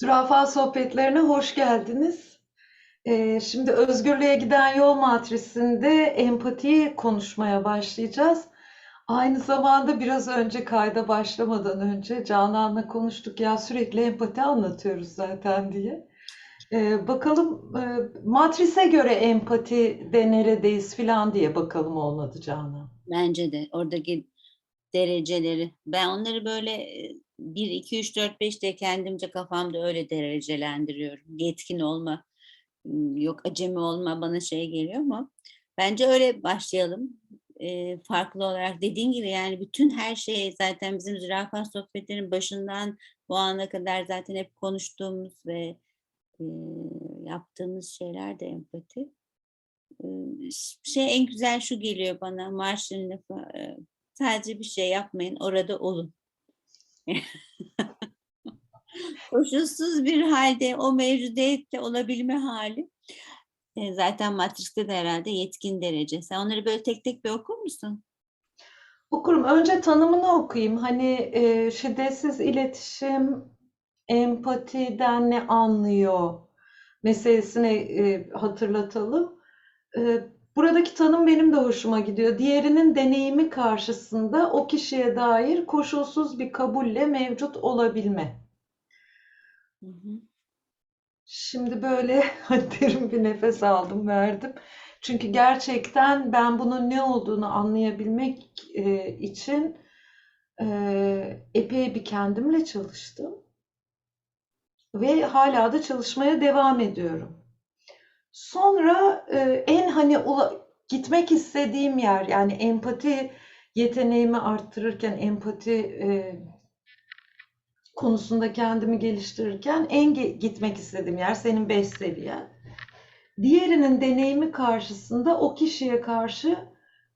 Zürafa sohbetlerine hoş geldiniz. Ee, şimdi Özgürlüğe Giden Yol matrisinde empatiyi konuşmaya başlayacağız. Aynı zamanda biraz önce kayda başlamadan önce Canan'la konuştuk ya sürekli empati anlatıyoruz zaten diye. Ee, bakalım e, matrise göre empati de neredeyiz filan diye bakalım olmadı Canan. Bence de oradaki dereceleri. Ben onları böyle e, 1, 2, 3, 4, 5 diye kendimce kafamda öyle derecelendiriyorum. Yetkin olma, yok acemi olma bana şey geliyor mu? Bence öyle başlayalım. E, farklı olarak dediğin gibi yani bütün her şey zaten bizim zürafa sohbetlerin başından bu ana kadar zaten hep konuştuğumuz ve e, yaptığımız şeyler de empati. E, şey en güzel şu geliyor bana Marshall'ın lafı e, sadece bir şey yapmayın orada olun. Koşulsuz bir halde o mevcudiyette olabilme hali. E, zaten Matrix'te de herhalde yetkin derece. Sen onları böyle tek tek bir okur musun? Okurum. Önce tanımını okuyayım. Hani e, şiddetsiz iletişim, empatiden ne anlıyor meselesini e, hatırlatalım. E, buradaki tanım benim de hoşuma gidiyor. Diğerinin deneyimi karşısında o kişiye dair koşulsuz bir kabulle mevcut olabilme. Hı hı. Şimdi böyle derin bir nefes aldım, verdim. Çünkü gerçekten ben bunun ne olduğunu anlayabilmek e, için e, epey bir kendimle çalıştım ve hala da çalışmaya devam ediyorum. Sonra e, en hani ula- gitmek istediğim yer yani empati yeteneğimi arttırırken empati e, konusunda kendimi geliştirirken en ge- gitmek istediğim yer senin beş seviyen. Diğerinin deneyimi karşısında o kişiye karşı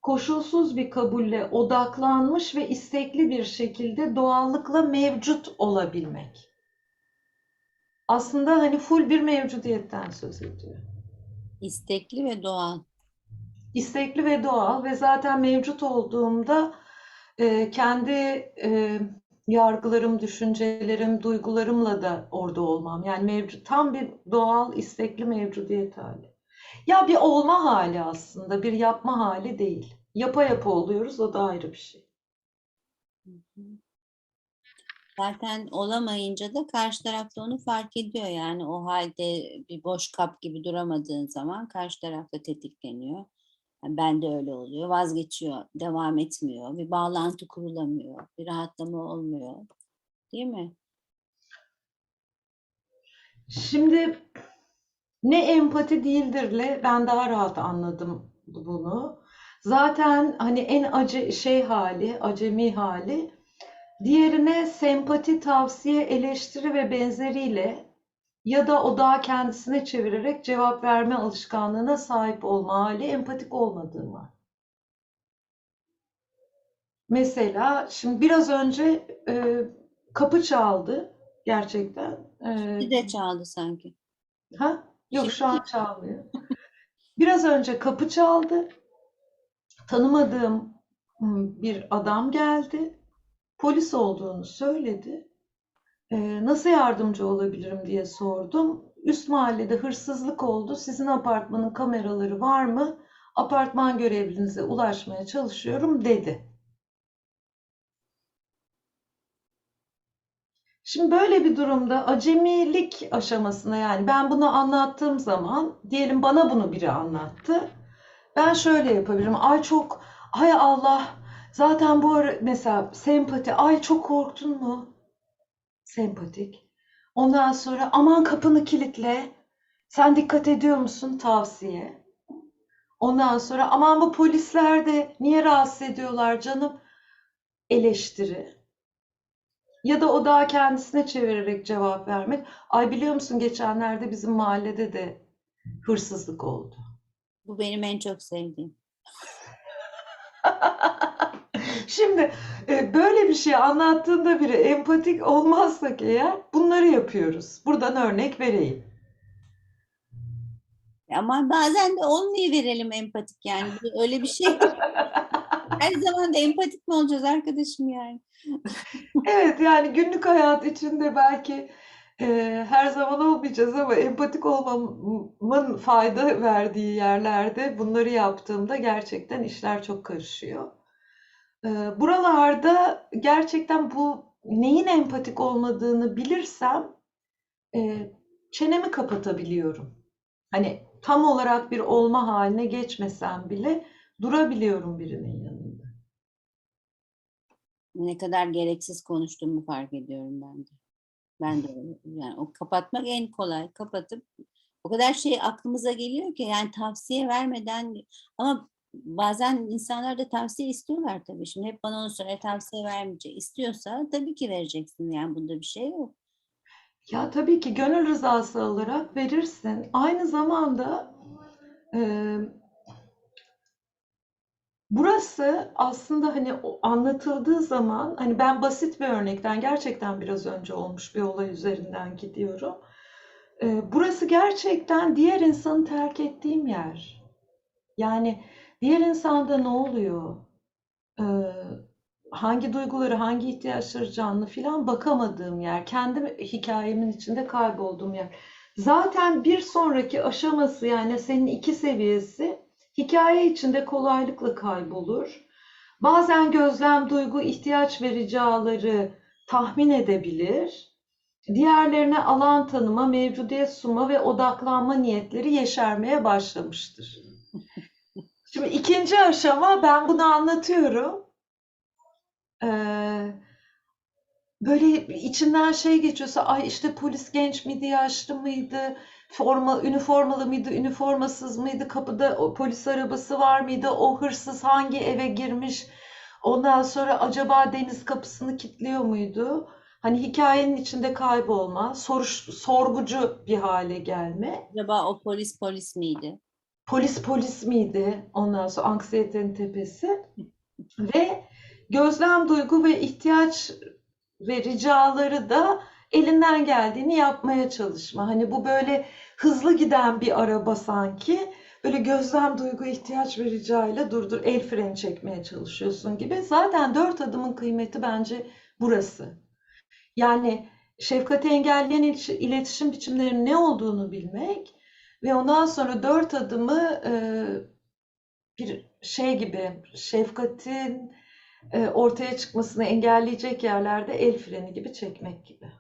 koşulsuz bir kabulle odaklanmış ve istekli bir şekilde doğallıkla mevcut olabilmek. Aslında hani full bir mevcudiyetten söz ediyor. İstekli ve doğal. İstekli ve doğal ve zaten mevcut olduğumda e, kendi e, yargılarım, düşüncelerim, duygularımla da orada olmam. Yani mevcut tam bir doğal, istekli mevcudiyet hali. Ya bir olma hali aslında, bir yapma hali değil. Yapa yapa oluyoruz, o da ayrı bir şey. Hı hı. Zaten olamayınca da karşı tarafta onu fark ediyor. Yani o halde bir boş kap gibi duramadığın zaman karşı tarafta tetikleniyor. Yani ben de öyle oluyor. Vazgeçiyor, devam etmiyor. Bir bağlantı kurulamıyor. Bir rahatlama olmuyor. Değil mi? Şimdi ne empati değildirle ben daha rahat anladım bunu. Zaten hani en acı şey hali, acemi hali diğerine sempati, tavsiye, eleştiri ve benzeriyle ya da o daha kendisine çevirerek cevap verme alışkanlığına sahip olma hali empatik olmadığıma. Mesela şimdi biraz önce e, kapı çaldı gerçekten. E, Bir de çaldı sanki. Ha? Yok şu an çalmıyor. Biraz önce kapı çaldı. Tanımadığım hmm, bir adam geldi. Polis olduğunu söyledi. Ee, nasıl yardımcı olabilirim diye sordum. Üst mahallede hırsızlık oldu. Sizin apartmanın kameraları var mı? Apartman görevlinize ulaşmaya çalışıyorum dedi. Şimdi böyle bir durumda acemilik aşamasına yani ben bunu anlattığım zaman diyelim bana bunu biri anlattı. Ben şöyle yapabilirim. Ay çok ay Allah zaten bu ara mesela sempati ay çok korktun mu? Sempatik. Ondan sonra aman kapını kilitle. Sen dikkat ediyor musun? Tavsiye. Ondan sonra aman bu polisler de niye rahatsız ediyorlar canım? Eleştiri. Ya da o daha kendisine çevirerek cevap vermek. Ay biliyor musun geçenlerde bizim mahallede de hırsızlık oldu. Bu benim en çok sevdiğim. Şimdi e, böyle bir şey anlattığında biri empatik olmazsak eğer bunları yapıyoruz. Buradan örnek vereyim. Ama bazen de olmayı verelim empatik yani. Öyle bir şey. Her zaman da empatik mi olacağız arkadaşım yani? Evet yani günlük hayat içinde belki Eee, her zaman olmayacağız ama empatik olmamın fayda verdiği yerlerde bunları yaptığımda gerçekten işler çok karışıyor. Eee, buralarda gerçekten bu neyin empatik olmadığını bilirsem eee, çenemi kapatabiliyorum. Hani tam olarak bir olma haline geçmesem bile durabiliyorum birinin yanında. Ne kadar gereksiz konuştuğumu fark ediyorum ben de. Ben de. Yani o kapatmak en kolay. Kapatıp o kadar şey aklımıza geliyor ki yani tavsiye vermeden ama bazen insanlar da tavsiye istiyorlar tabii. Şimdi hep bana onu söyle tavsiye vermeyecek. İstiyorsa tabii ki vereceksin yani bunda bir şey yok. Ya tabii ki gönül rızası alarak verirsin. Aynı zamanda eee, burası aslında hani anlatıldığı zaman hani ben basit bir örnekten gerçekten biraz önce olmuş bir olay üzerinden gidiyorum. Eee, burası gerçekten diğer insanı terk ettiğim yer. Yani diğer insanda ne oluyor? Eee, hangi duyguları, hangi ihtiyaçları canlı filan bakamadığım yer, kendi hikayemin içinde kaybolduğum yer. Zaten bir sonraki aşaması yani senin iki seviyesi hikaye içinde kolaylıkla kaybolur. Bazen gözlem, duygu, ihtiyaç ve ricaları tahmin edebilir. Diğerlerine alan tanıma, mevcudiyet sunma ve odaklanma niyetleri yeşermeye başlamıştır. Şimdi ikinci aşama ben bunu anlatıyorum. Ee, böyle içinden şey geçiyorsa ay işte polis genç miydi, yaşlı mıydı, forma, üniformalı mıydı, üniformasız mıydı, kapıda o polis arabası var mıydı, o hırsız hangi eve girmiş, ondan sonra acaba deniz kapısını kilitliyor muydu? Hani hikayenin içinde kaybolma, soruş, sorgucu bir hale gelme. Acaba o polis polis miydi? Polis polis miydi? Ondan sonra anksiyetenin tepesi. Ve gözlem duygu ve ihtiyaç ve ricaları da elinden geldiğini yapmaya çalışma. Hani bu böyle hızlı giden bir araba sanki. Böyle gözlem duygu, ihtiyaç ve ricayla durdur, el freni çekmeye çalışıyorsun gibi. Zaten dört adımın kıymeti bence burası. Yani şefkati engelleyen iletişim biçimlerinin ne olduğunu bilmek ve ondan sonra dört adımı e, bir şey gibi şefkatin e, ortaya çıkmasını engelleyecek yerlerde el freni gibi çekmek gibi.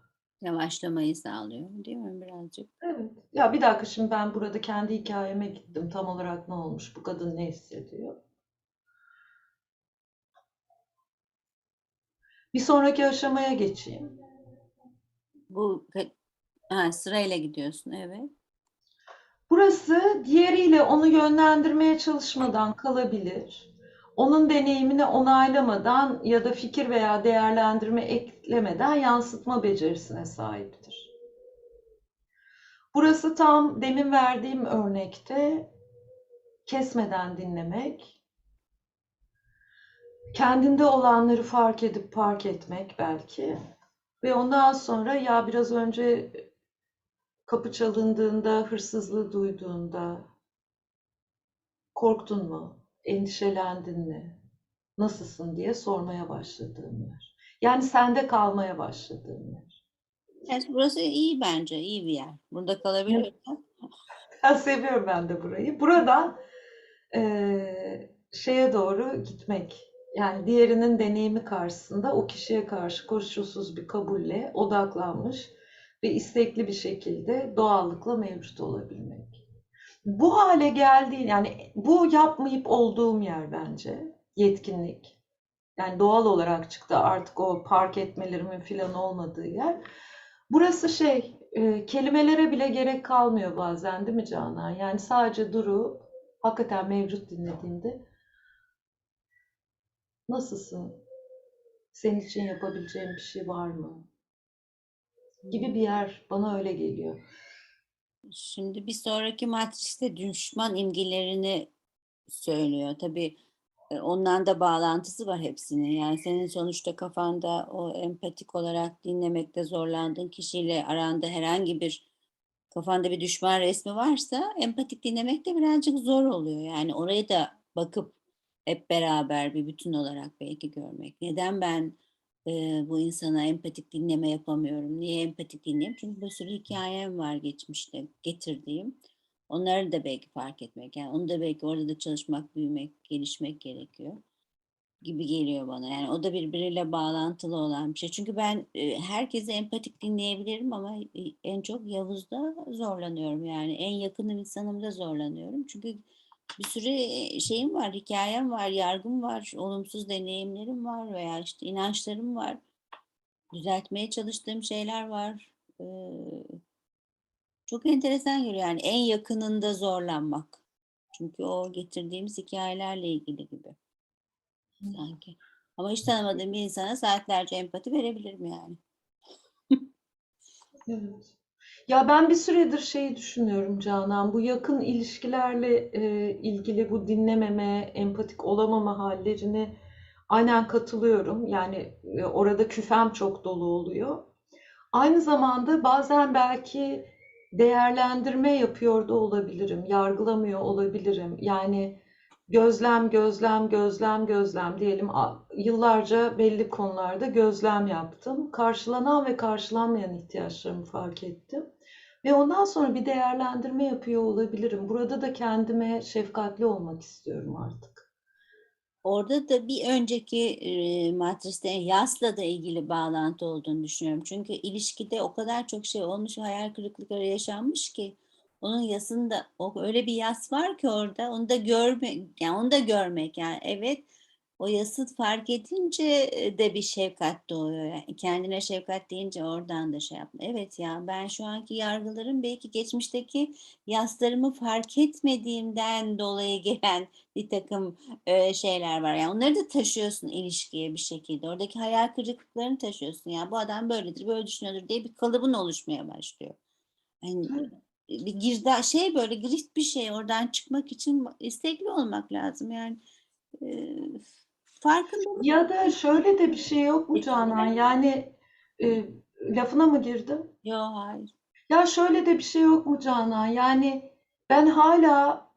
Yavaşlamayı sağlıyor değil mi birazcık? Evet. Ya bir dakika şimdi ben burada kendi hikayeme gittim. Tam olarak ne olmuş? Bu kadın ne hissediyor? Bir sonraki aşamaya geçeyim. Bu ha, sırayla gidiyorsun evet. Burası diğeriyle onu yönlendirmeye çalışmadan kalabilir. Onun deneyimini onaylamadan ya da fikir veya değerlendirme eklemeden yansıtma becerisine sahiptir. Burası tam demin verdiğim örnekte kesmeden dinlemek, kendinde olanları fark edip fark etmek belki ve ondan sonra ya biraz önce kapı çalındığında, hırsızlığı duyduğunda korktun mu, endişelendin mi, nasılsın diye sormaya başladığın yer. Yani sende kalmaya başladığın yer. Evet, burası iyi bence iyi bir yer. Burada kalabiliyorsan Ben seviyorum ben de burayı. Buradan eee, şeye doğru gitmek. Yani diğerinin deneyimi karşısında o kişiye karşı koşulsuz bir kabulle odaklanmış ve istekli bir şekilde doğallıkla mevcut olabilmek. Bu hale geldiğin yani bu yapmayıp olduğum yer bence yetkinlik. Yani doğal olarak çıktı artık o park etmelerimin filan olmadığı yer. Burası şey, e, kelimelere bile gerek kalmıyor bazen değil mi Canan? Yani sadece durup hakikaten mevcut dinlediğinde nasılsın? Senin için yapabileceğim bir şey var mı? Gibi bir yer bana öyle geliyor. Şimdi bir sonraki matriste düşman imgelerini söylüyor. Tabii e, ondan da bağlantısı var hepsinin. Yani senin sonuçta kafanda o empatik olarak dinlemekte zorlandığın kişiyle aranda herhangi bir kafanda bir düşman resmi varsa empatik dinlemek de birazcık zor oluyor. Yani orayı da bakıp hep beraber bir bütün olarak belki görmek. Neden ben eee, bu insana empatik dinleme yapamıyorum. Niye empatik dinleyeyim? Çünkü bir sürü hikayem var geçmişte getirdiğim. Onları da belki fark etmek, yani onu da belki orada da çalışmak, büyümek, gelişmek gerekiyor gibi geliyor bana. Yani o da birbiriyle bağlantılı olan bir şey. Çünkü ben e, herkese empatik dinleyebilirim ama e, en çok Yavuz'da zorlanıyorum. Yani en yakınım insanımda zorlanıyorum. Çünkü bir sürü şeyim var, hikayem var, yargım var, olumsuz deneyimlerim var veya işte inançlarım var. Düzeltmeye çalıştığım şeyler var. Ee, çok enteresan geliyor yani en yakınında zorlanmak. Çünkü o getirdiğimiz hikayelerle ilgili gibi sanki. Ama hiç tanımadığım bir insana saatlerce empati verebilirim yani. Evet. Ya ben bir süredir şeyi düşünüyorum Canan. Bu yakın ilişkilerle e, ilgili bu dinlememe, empatik olamama hallerini aynen katılıyorum. Yani e, orada küfem çok dolu oluyor. Aynı zamanda bazen belki değerlendirme yapıyor da olabilirim, yargılamıyor olabilirim. Yani gözlem, gözlem, gözlem, gözlem diyelim. Yıllarca belli konularda gözlem yaptım. Karşılanan ve karşılanmayan ihtiyaçlarımı fark ettim. Ve ondan sonra bir değerlendirme yapıyor olabilirim. Burada da kendime şefkatli olmak istiyorum artık. Orada da bir önceki e, matriste yasla da ilgili bağlantı olduğunu düşünüyorum. Çünkü ilişkide o kadar çok şey olmuş, hayal kırıklıkları yaşanmış ki onun yasında o öyle bir yas var ki orada onu da görmek yani onu da görmek yani evet o yası fark edince e, de bir şefkat doğuyor. Yani kendine şefkat deyince oradan da şey yapma. Evet ya ben şu anki yargılarım belki geçmişteki yaslarımı fark etmediğimden dolayı gelen bir takım e, şeyler var. Yani onları da taşıyorsun ilişkiye bir şekilde. Oradaki hayal kırıklıklarını taşıyorsun. Ya bu adam böyledir, böyle düşünüyordur diye bir kalıbın oluşmaya başlıyor. Yani bir girda şey böyle girift bir şey oradan çıkmak için istekli olmak lazım. Yani e, farkındalık Ya da şöyle de bir şey yok mu Canan? Yani e, lafına mı girdim? yok hayır. Ya şöyle de bir şey yok mu Canan? Yani ben hala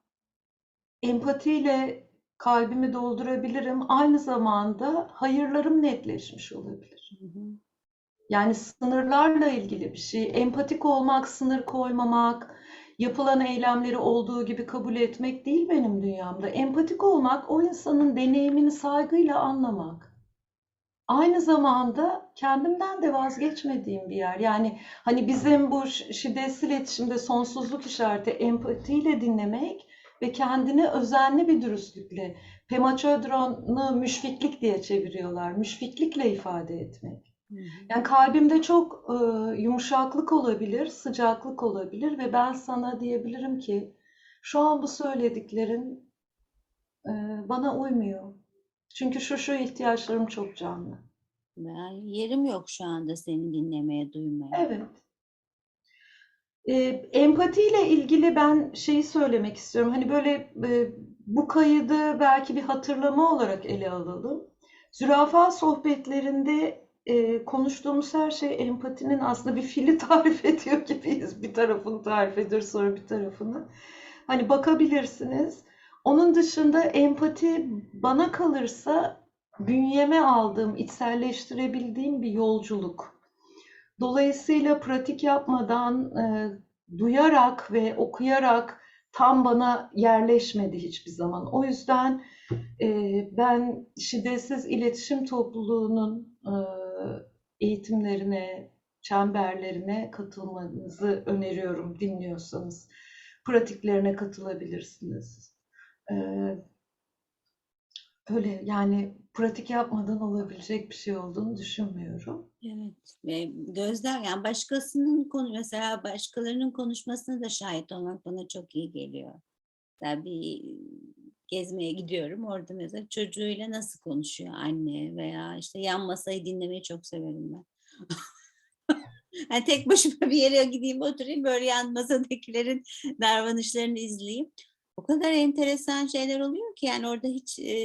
empatiyle kalbimi doldurabilirim. Aynı zamanda hayırlarım netleşmiş olabilir. Hı hı. Yani sınırlarla ilgili bir şey. Empatik olmak, sınır koymamak, yapılan eylemleri olduğu gibi kabul etmek değil benim dünyamda. Empatik olmak, o insanın deneyimini saygıyla anlamak. Aynı zamanda kendimden de vazgeçmediğim bir yer. Yani hani bizim bu şiddetsiz iletişimde sonsuzluk işareti empatiyle dinlemek ve kendini özenli bir dürüstlükle, Pema Chodron'u müşfiklik diye çeviriyorlar. Müşfiklikle ifade etmek. Yani kalbimde çok e, yumuşaklık olabilir, sıcaklık olabilir ve ben sana diyebilirim ki şu an bu söylediklerin e, bana uymuyor. Çünkü şu şu ihtiyaçlarım çok canlı. Ben yerim yok şu anda seni dinlemeye, duymaya. Evet. E, empatiyle ilgili ben şeyi söylemek istiyorum. Hani böyle e, bu kaydı belki bir hatırlama olarak ele alalım. Zürafa sohbetlerinde e, konuştuğumuz her şey empatinin aslında bir fili tarif ediyor gibiyiz. Bir tarafını tarif ediyoruz sonra bir tarafını. Hani bakabilirsiniz. Onun dışında empati bana kalırsa bünyeme aldığım, içselleştirebildiğim bir yolculuk. Dolayısıyla pratik yapmadan, e, duyarak ve okuyarak tam bana yerleşmedi hiçbir zaman. O yüzden e, ben şiddetsiz iletişim topluluğunun e, eğitimlerine, çemberlerine katılmanızı öneriyorum dinliyorsanız. Pratiklerine katılabilirsiniz. E, öyle yani pratik yapmadan olabilecek bir şey olduğunu düşünmüyorum. Evet. Ve gözler yani başkasının konu mesela başkalarının konuşmasına da şahit olmak bana çok iyi geliyor. Ben bir gezmeye gidiyorum. Orada mesela çocuğuyla nasıl konuşuyor anne veya işte yan masayı dinlemeyi çok severim ben. Yani tek başıma bir yere gideyim oturayım böyle yan masadakilerin davranışlarını izleyeyim. O kadar enteresan şeyler oluyor ki yani orada hiç e,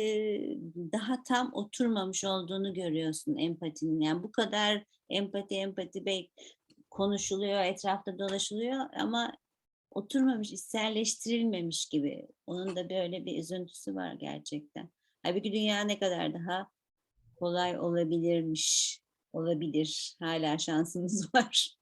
daha tam oturmamış olduğunu görüyorsun empatinin. Yani bu kadar empati empati bey konuşuluyor, etrafta dolaşılıyor ama oturmamış, içselleştirilmemiş gibi. Onun da böyle bir üzüntüsü var gerçekten. Halbuki dünya ne kadar daha kolay olabilirmiş. Olabilir. Hala şansımız var.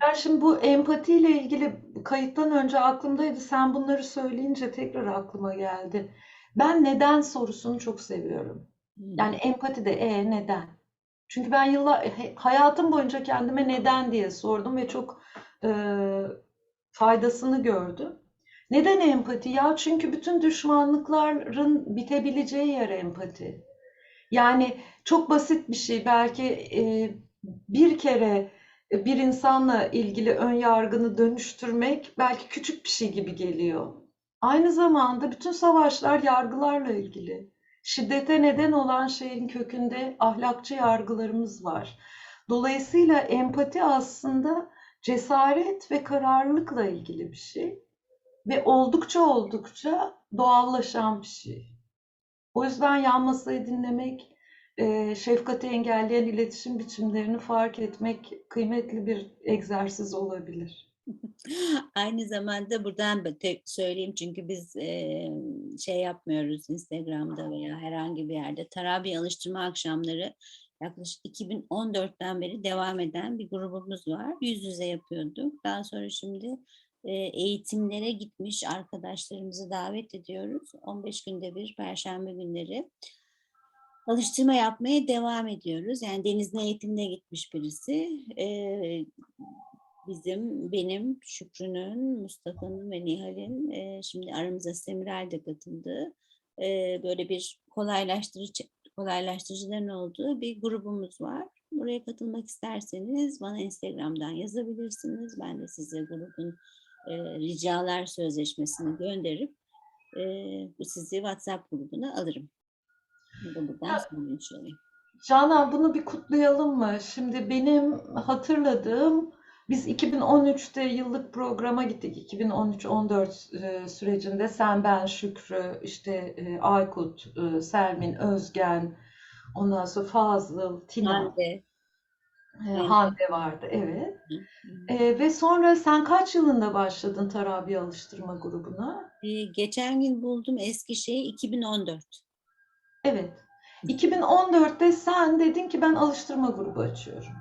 Ben şimdi bu empatiyle ilgili kayıttan önce aklımdaydı. Sen bunları söyleyince tekrar aklıma geldi. Ben neden sorusunu çok seviyorum. Yani empati de e neden? Çünkü ben yıllar hayatım boyunca kendime neden diye sordum ve çok e, faydasını gördüm. Neden empati? Ya çünkü bütün düşmanlıkların bitebileceği yer empati. Yani çok basit bir şey. Belki e, bir kere bir insanla ilgili ön yargını dönüştürmek belki küçük bir şey gibi geliyor. Aynı zamanda bütün savaşlar yargılarla ilgili. Şiddete neden olan şeyin kökünde ahlakçı yargılarımız var. Dolayısıyla empati aslında cesaret ve kararlılıkla ilgili bir şey ve oldukça oldukça doğallaşan bir şey. O yüzden yan masayı dinlemek, e, şefkati engelleyen iletişim biçimlerini fark etmek kıymetli bir egzersiz olabilir. Aynı zamanda buradan da tek söyleyeyim çünkü biz eee, şey yapmıyoruz Instagram'da veya herhangi bir yerde. Terapi alıştırma akşamları yaklaşık 2014'ten beri devam eden bir grubumuz var. Yüz yüze yapıyorduk. Daha sonra şimdi eee, eğitimlere gitmiş arkadaşlarımızı davet ediyoruz. 15 günde bir Perşembe günleri alıştırma yapmaya devam ediyoruz. Yani Deniz'in eğitimine gitmiş birisi. Eee, bizim, benim, Şükrü'nün, Mustafa'nın ve Nihal'in eee, şimdi aramıza Semiral de katıldı. Böyle bir kolaylaştırıcı kolaylaştırıcıların olduğu bir grubumuz var. Buraya katılmak isterseniz bana Instagram'dan yazabilirsiniz. Ben de size grubun eee, ricalar sözleşmesini gönderip bu sizi WhatsApp grubuna alırım. Buradan olayım. Canan bunu bir kutlayalım mı? Şimdi benim hatırladığım biz 2013'te yıllık programa gittik. 2013-14 e, sürecinde sen, ben, Şükrü, işte e, Aykut, e, Selmin, Özgen, ondan sonra Fazıl, Tina, Hande. e. Hande vardı. Evet. E, ve sonra sen kaç yılında başladın Tarabi Alıştırma grubuna? Ee, geçen gün buldum eski şeyi 2014. Evet. 2014'te sen dedin ki ben alıştırma grubu açıyorum.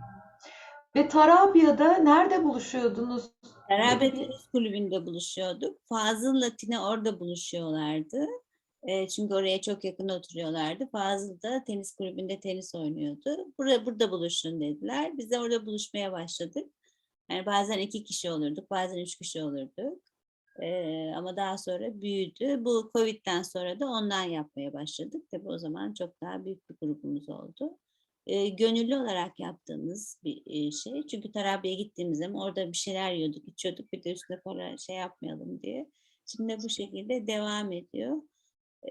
Ve Tarabya'da nerede buluşuyordunuz? Beraber tenis kulübünde buluşuyorduk. Fazıl'la Tina orada buluşuyorlardı. Ee, çünkü oraya çok yakın oturuyorlardı. Fazıl da tenis kulübünde tenis oynuyordu. Burada, burada buluşun dediler. Biz de orada buluşmaya başladık. Yani bazen iki kişi olurduk, bazen üç kişi olurduk. Ee, ama daha sonra büyüdü. Bu Covid'den sonra da ondan yapmaya başladık. Tabii o zaman çok daha büyük bir grubumuz oldu. Ee, gönüllü olarak yaptığımız bir e, şey. Çünkü terapiye gittiğimiz zaman orada bir şeyler yiyorduk, içiyorduk. Bir de üstüne para şey yapmayalım diye. Şimdi bu şekilde devam ediyor.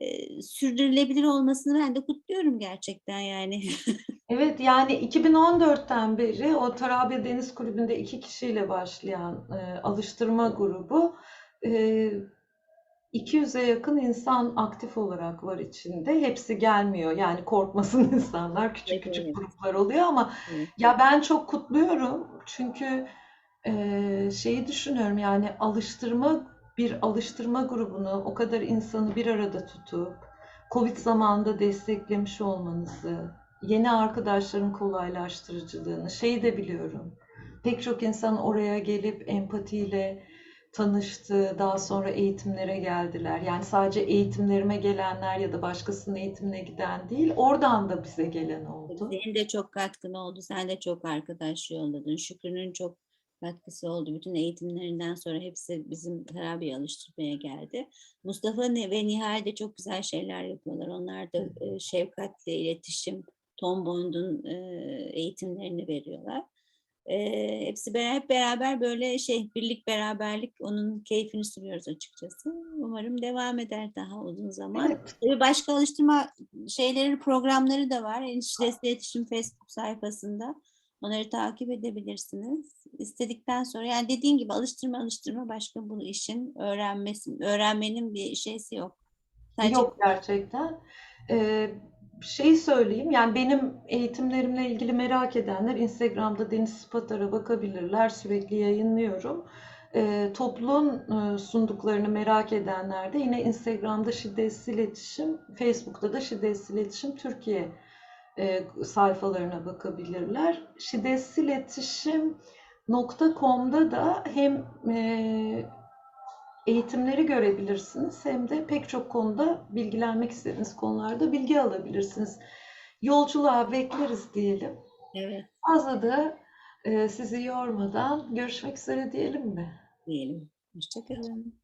Ee, sürdürülebilir olmasını ben de kutluyorum gerçekten yani. Evet yani 2014'ten beri o Tarabya Deniz Kulübü'nde iki kişiyle başlayan e, alıştırma grubu e, 200'e yakın insan aktif olarak var içinde. Hepsi gelmiyor yani korkmasın insanlar küçük Evet, küçük evet. gruplar oluyor ama Evet. ya ben çok kutluyorum çünkü e, şeyi düşünüyorum yani alıştırma bir alıştırma grubunu o kadar insanı bir arada tutup Covid zamanında desteklemiş olmanızı, yeni arkadaşların kolaylaştırıcılığını, şeyi de biliyorum. Pek çok insan oraya gelip empatiyle tanıştı, daha sonra eğitimlere geldiler. Yani sadece eğitimlerime gelenler ya da başkasının eğitimine giden değil, oradan da bize gelen oldu. Senin de çok katkın oldu. Sen de çok arkadaş yolladın. Şükrü'nün çok katkısı oldu. Bütün eğitimlerinden sonra hepsi bizim terapiye alıştırmaya geldi. Mustafa ve Nihal de çok güzel şeyler yapıyorlar. Onlar da e, şefkatle iletişim, Tom Bond'un e, eğitimlerini veriyorlar. E, hepsi beraber, hep beraber böyle şey birlik beraberlik onun keyfini sürüyoruz açıkçası. Umarım devam eder daha uzun zaman. Evet. Tabii başka alıştırma şeyleri, programları da var. Eniştesi İletişim Facebook sayfasında. Onları takip edebilirsiniz. İstedikten sonra yani dediğim gibi alıştırma alıştırma başka bu işin öğrenmesi, öğrenmenin bir şeysi yok. Sadece Yok gerçekten. Ee, şey söyleyeyim yani benim eğitimlerimle ilgili merak edenler Instagram'da Deniz Spatar'a bakabilirler. Sürekli yayınlıyorum. Ee, topluluğun e, sunduklarını merak edenler de yine Instagram'da Şiddetsiz İletişim, Facebook'ta da Şiddetsiz İletişim Türkiye e, sayfalarına bakabilirler. Şiddetsiz iletişim.com'da da hem e, eğitimleri görebilirsiniz hem de pek çok konuda bilgilenmek istediğiniz konularda bilgi alabilirsiniz. Yolculuğa bekleriz diyelim. Evet Fazla da e, sizi yormadan görüşmek üzere diyelim mi? diyelim. Hoşçakalın.